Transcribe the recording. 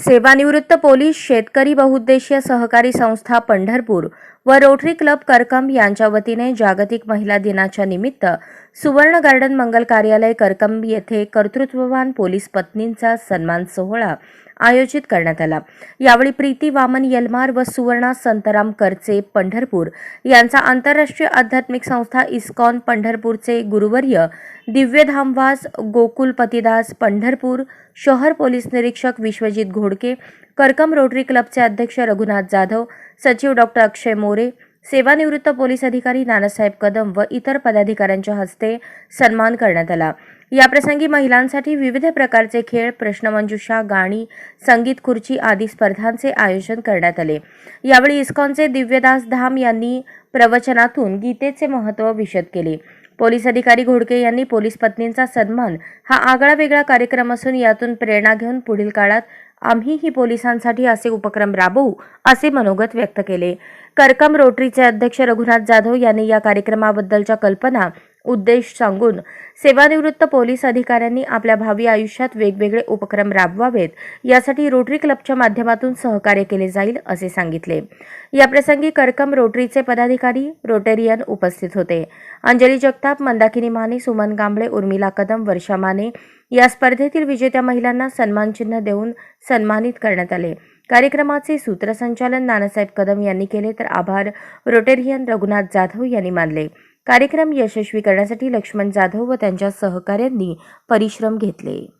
सेवानिवृत्त पोलीस शेतकरी बहुउद्देशीय सहकारी संस्था पंढरपूर व रोटरी क्लब करकम यांच्या वतीने जागतिक महिला दिनाच्या निमित्त सुवर्ण गार्डन मंगल कार्यालय करकम येथे कर्तृत्ववान पोलीस पत्नींचा सन्मान सोहळा आयोजित करण्यात आला. यावेळी प्रीती वामन यलमार व सुवर्णा संतराम करचे पंढरपूर यांचा आंतरराष्ट्रीय आध्यात्मिक संस्था इस्कॉन पंढरपूरचे गुरुवर्य दिव्यधामवास गोकुल पतिदास पंढरपूर शहर पोलीस निरीक्षक विश्वजित घोडके करकम रोटरी क्लबचे अध्यक्ष रघुनाथ जाधव सचिव डॉक्टर अक्षय मोरे सेवानिवृत्त पोलीस अधिकारी नानासाहेब कदम व इतर पदाधिकाऱ्यांच्या हस्ते सन्मान करण्यात आला. याप्रसंगी महिलांसाठी विविध प्रकारचे खेळ प्रश्नमंजुषा गाणी संगीत खुर्ची आदी स्पर्धांचे आयोजन करण्यात आले. यावेळी इस्कॉनचे दिव्यदास धाम यांनी प्रवचनातून गीतेचे महत्त्व विशद केले. पोलीस अधिकारी घोडके यांनी पोलीस पत्नींचा सन्मान हा आगळा वेगळा कार्यक्रम असून यातून प्रेरणा घेऊन पुढील काळात आम्हीही पोलिसांसाठी असे उपक्रम राबवू असे मनोगत व्यक्त केले. करकम रोटरीचे अध्यक्ष रघुनाथ जाधव यांनी या कार्यक्रमाबद्दलच्या कल्पना उद्देश सांगून सेवानिवृत्त पोलीस अधिकाऱ्यांनी आपल्या भावी आयुष्यात वेगवेगळे उपक्रम राबवावेत. यासाठी रोटरी क्लबच्या माध्यमातून सहकार्य केले जाईल असे सांगितले. याप्रसंगी करकम रोटरीचे पदाधिकारी रोटेरियन उपस्थित होते. अंजली जगताप मंदाकिनी माने सुमन गांभळे उर्मिला कदम वर्षा माने या स्पर्धेतील विजेत्या महिलांना सन्मानचिन्ह देऊन सन्मानित करण्यात आले. कार्यक्रमाचे सूत्रसंचालन नानासाहेब कदम यांनी केले तर आभार रोटेरियन रघुनाथ जाधव यांनी मानले. कार्यक्रम यशस्वी करण्यासाठी लक्ष्मण जाधव व त्यांच्या सहकाऱ्यांनी परिश्रम घेतले.